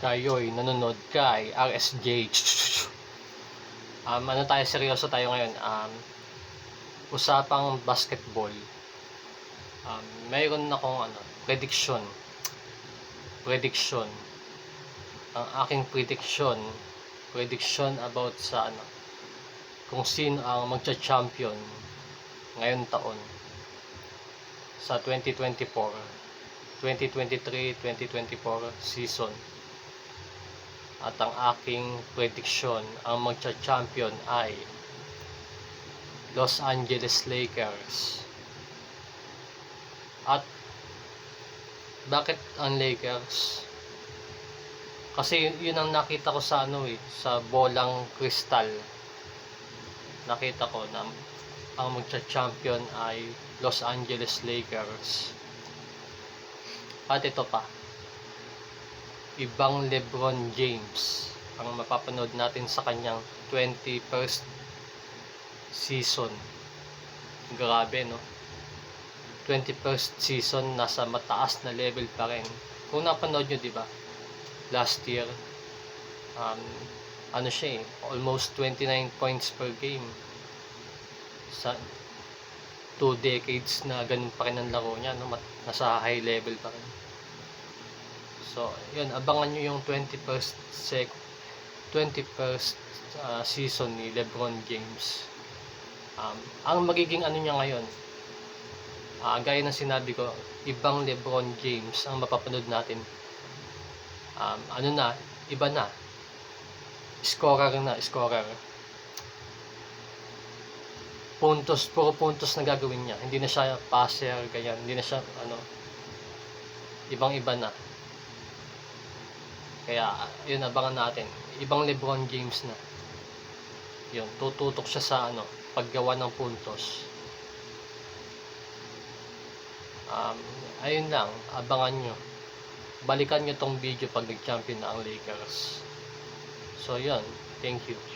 kayo'y nanonood kay RSJ. Um, ano tayo, seryoso tayo ngayon. Um, usapang basketball. Um, mayroon akong ano, prediction. Prediction. Ang aking prediction, prediction about sa ano, kung sino ang magcha-champion ngayon taon sa 2024 2023-2024 season at ang aking prediction ang magcha-champion ay Los Angeles Lakers at bakit ang Lakers? Kasi yun ang nakita ko sa ano eh, sa bolang kristal. Nakita ko na ang magcha-champion ay Los Angeles Lakers. At ito pa, ibang LeBron James ang mapapanood natin sa kanyang 21st season. Grabe, no? 21st season, nasa mataas na level pa rin. Kung napanood nyo, di ba? Last year, um, ano siya eh, almost 29 points per game. Sa two decades na ganun pa rin ang laro niya, no? Mat- nasa high level pa rin. So, yun, abangan nyo yung 21st sec 21st uh, season ni LeBron James. Um, ang magiging ano niya ngayon, ah gaya ng sinabi ko, ibang LeBron James ang mapapanood natin. Um, ano na, iba na. Scorer na, scorer. Puntos, puro puntos na gagawin niya. Hindi na siya passer, ganyan. Hindi na siya, ano, ibang-iba na. Kaya, yun, abangan natin. Ibang Lebron James na. Yun, tututok siya sa, ano, paggawa ng puntos. Um, ayun lang, abangan nyo. Balikan nyo tong video pag nag-champion na ang Lakers. So, yun. Thank you.